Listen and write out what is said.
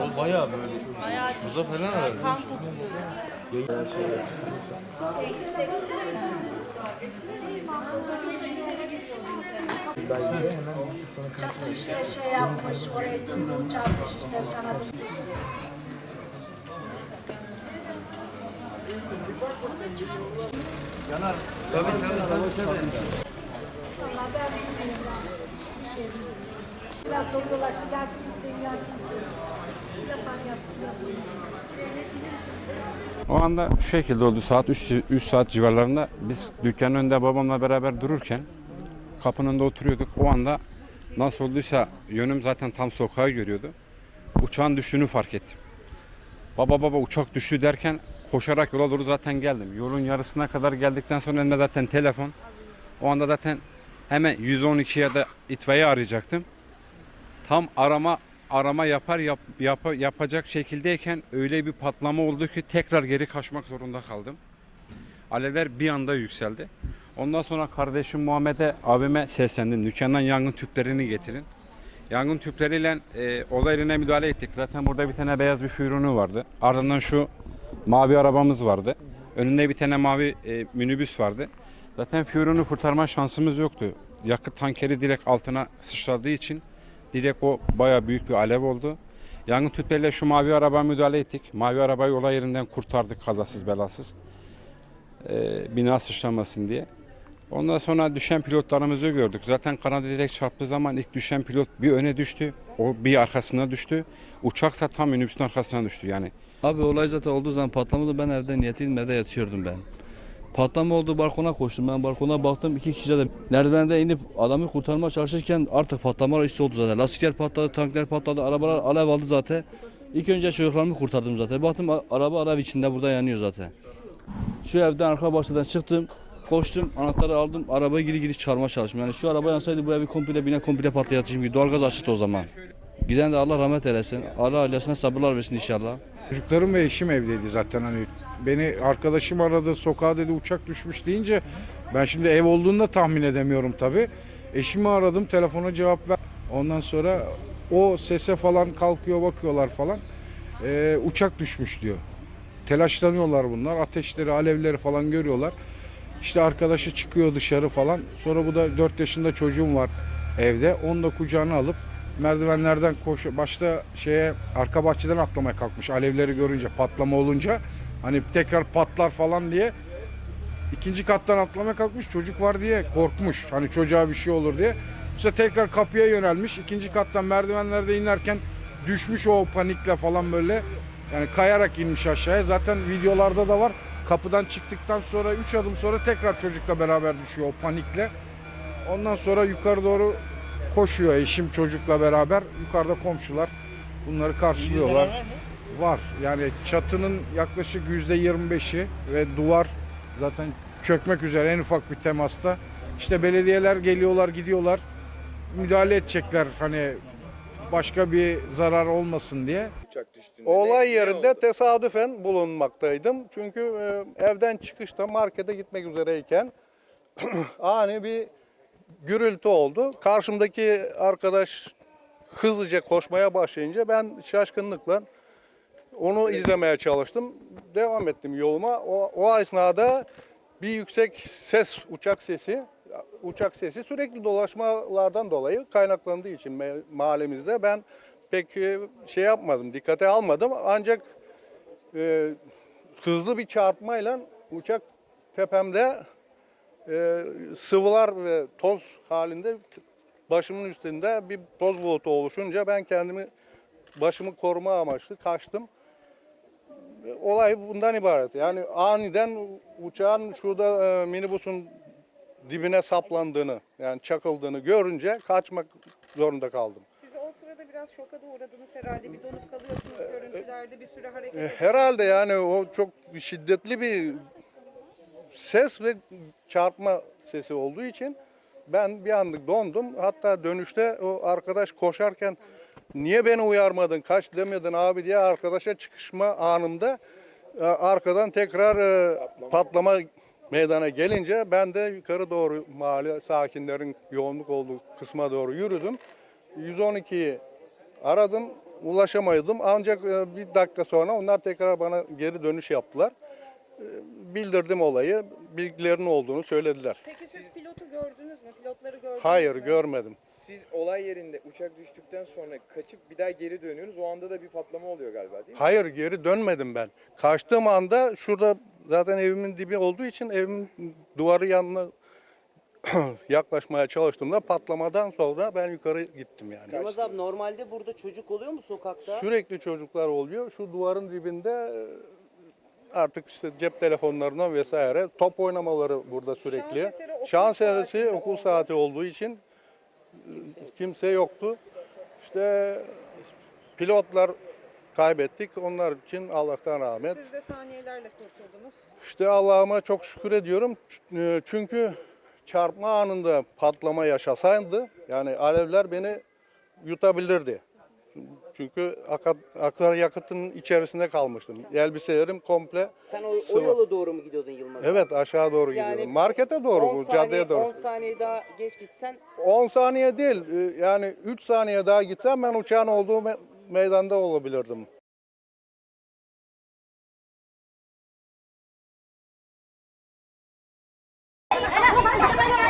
O bayağı böyle. Bayağı Buza falan herhalde. kan kokuyor. Çatı işte şey yapmış, oraya çarpmış işte kanadı. Valla ben bilmiyorum. Bir şey. Biraz sonra dolaşıp geldiniz de O anda şu şekilde oldu. Saat 3, 3 saat civarlarında biz dükkanın önünde babamla beraber dururken kapının önünde oturuyorduk. O anda nasıl olduysa yönüm zaten tam sokağı görüyordu. Uçağın düştüğünü fark ettim. Baba baba uçak düştü derken koşarak yola doğru zaten geldim. Yolun yarısına kadar geldikten sonra elimde zaten telefon. O anda zaten hemen 112 ya da itfaiye arayacaktım. Tam arama arama yapar yap, yap- yapacak şekildeyken öyle bir patlama oldu ki tekrar geri kaçmak zorunda kaldım. Alevler bir anda yükseldi. Ondan sonra kardeşim Muhammed'e abime seslendim. Dükkandan yangın tüplerini getirin. Yangın tüpleriyle e, olay müdahale ettik. Zaten burada bir tane beyaz bir fürünü vardı. Ardından şu mavi arabamız vardı. Önünde bir tane mavi e, minibüs vardı. Zaten fürünü kurtarma şansımız yoktu. Yakıt tankeri direkt altına sıçradığı için direkt o baya büyük bir alev oldu. Yangın tüpleriyle şu mavi arabaya müdahale ettik. Mavi arabayı olay yerinden kurtardık kazasız belasız. E, bina sıçramasın diye. Ondan sonra düşen pilotlarımızı gördük. Zaten kanada direkt çarptığı zaman ilk düşen pilot bir öne düştü. O bir arkasına düştü. Uçaksa tam minibüsün arkasına düştü yani. Abi olay zaten olduğu zaman patlamadı ben evde niyetliydim evde yatıyordum ben. Patlama oldu balkona koştum ben balkona baktım iki kişi de merdivende inip adamı kurtarmaya çalışırken artık patlamalar üstü oldu zaten. Lastikler patladı, tanklar patladı, arabalar alev aldı zaten. İlk önce çocuklarımı kurtardım zaten. Baktım araba alev içinde burada yanıyor zaten. Şu evden arka bahçeden çıktım. Koştum, anahtarı aldım, arabayı geri geri çağırmaya çalıştım. Yani şu araba yansaydı bu evi komple bina komple patlayacaktı çünkü doğalgaz açıktı o zaman. Giden de Allah rahmet eylesin. Allah ailesine sabırlar versin inşallah. Çocuklarım ve eşim evdeydi zaten hani beni arkadaşım aradı sokağa dedi uçak düşmüş deyince ben şimdi ev olduğunu da tahmin edemiyorum tabi. Eşimi aradım telefona cevap ver. Ondan sonra o sese falan kalkıyor bakıyorlar falan Ee, uçak düşmüş diyor. Telaşlanıyorlar bunlar ateşleri alevleri falan görüyorlar. İşte arkadaşı çıkıyor dışarı falan. Sonra bu da 4 yaşında çocuğum var evde. Onu da kucağına alıp merdivenlerden koş başta şeye arka bahçeden atlamaya kalkmış. Alevleri görünce patlama olunca hani tekrar patlar falan diye ikinci kattan atlamaya kalkmış çocuk var diye korkmuş. Hani çocuğa bir şey olur diye. İşte tekrar kapıya yönelmiş. İkinci kattan merdivenlerde inerken düşmüş o panikle falan böyle. Yani kayarak inmiş aşağıya. Zaten videolarda da var. Kapıdan çıktıktan sonra 3 adım sonra tekrar çocukla beraber düşüyor o panikle. Ondan sonra yukarı doğru koşuyor eşim çocukla beraber. Yukarıda komşular bunları karşılıyorlar. Var. Yani çatının yaklaşık yüzde 25'i ve duvar zaten çökmek üzere en ufak bir temasta. İşte belediyeler geliyorlar gidiyorlar. Müdahale edecekler hani başka bir zarar olmasın diye. Olay yerinde tesadüfen bulunmaktaydım. Çünkü e, evden çıkışta markete gitmek üzereyken ani bir gürültü oldu. Karşımdaki arkadaş hızlıca koşmaya başlayınca ben şaşkınlıkla onu izlemeye çalıştım. Devam ettim yoluma. O, o esnada bir yüksek ses, uçak sesi, uçak sesi sürekli dolaşmalardan dolayı kaynaklandığı için mahallemizde ben pek e, şey yapmadım, dikkate almadım. Ancak e, hızlı bir çarpmayla uçak tepemde e, sıvılar ve toz halinde başımın üstünde bir toz bulutu oluşunca ben kendimi başımı koruma amaçlı kaçtım. Olay bundan ibaret. Yani aniden uçağın şurada e, minibüsün dibine saplandığını yani çakıldığını görünce kaçmak zorunda kaldım. Siz o sırada biraz şoka da uğradınız herhalde. Bir donup kalıyorsunuz görüntülerde bir süre hareket E. Herhalde yani o çok şiddetli bir ses ve çarpma sesi olduğu için ben bir anlık dondum. Hatta dönüşte o arkadaş koşarken niye beni uyarmadın, kaç demedin abi diye arkadaşa çıkışma anımda e, arkadan tekrar e, patlama meydana gelince ben de yukarı doğru mahalle sakinlerin yoğunluk olduğu kısma doğru yürüdüm. 112'yi aradım. ulaşamadım. Ancak e, bir dakika sonra onlar tekrar bana geri dönüş yaptılar. Bildirdim olayı, bilgilerinin olduğunu söylediler. Peki siz pilotu gördünüz mü? Pilotları gördünüz Hayır, mü? görmedim. Siz olay yerinde uçak düştükten sonra kaçıp bir daha geri dönüyorsunuz. O anda da bir patlama oluyor galiba değil mi? Hayır, geri dönmedim ben. Kaçtığım anda şurada zaten evimin dibi olduğu için evimin duvarı yanına yaklaşmaya çalıştığımda patlamadan sonra ben yukarı gittim yani. Yılmaz abi normalde burada çocuk oluyor mu sokakta? Sürekli çocuklar oluyor. Şu duvarın dibinde artık işte cep telefonlarından vesaire top oynamaları burada sürekli. Şans eseri okul okul saati olduğu için e, kimse yoktu. İşte pilotlar kaybettik. Onlar için Allah'tan rahmet. Siz de saniyelerle kurtuldunuz. İşte Allah'ıma çok şükür ediyorum. E, Çünkü çarpma anında patlama yaşasaydı yani alevler beni yutabilirdi. Çünkü aka- akaryakıtın içerisinde kalmıştım. Elbiselerim komple Sen o, o Sıvı. yola doğru mu gidiyordun Yılmaz evet aşağı doğru Yani gidiyorum. Markete doğru 10 bu saniye, caddeye doğru. 10 saniye daha geç gitsen 10 saniye değil e, yani 3 saniye daha gitsem ben uçağın olduğu me- meydanda olabilirdim. Helal.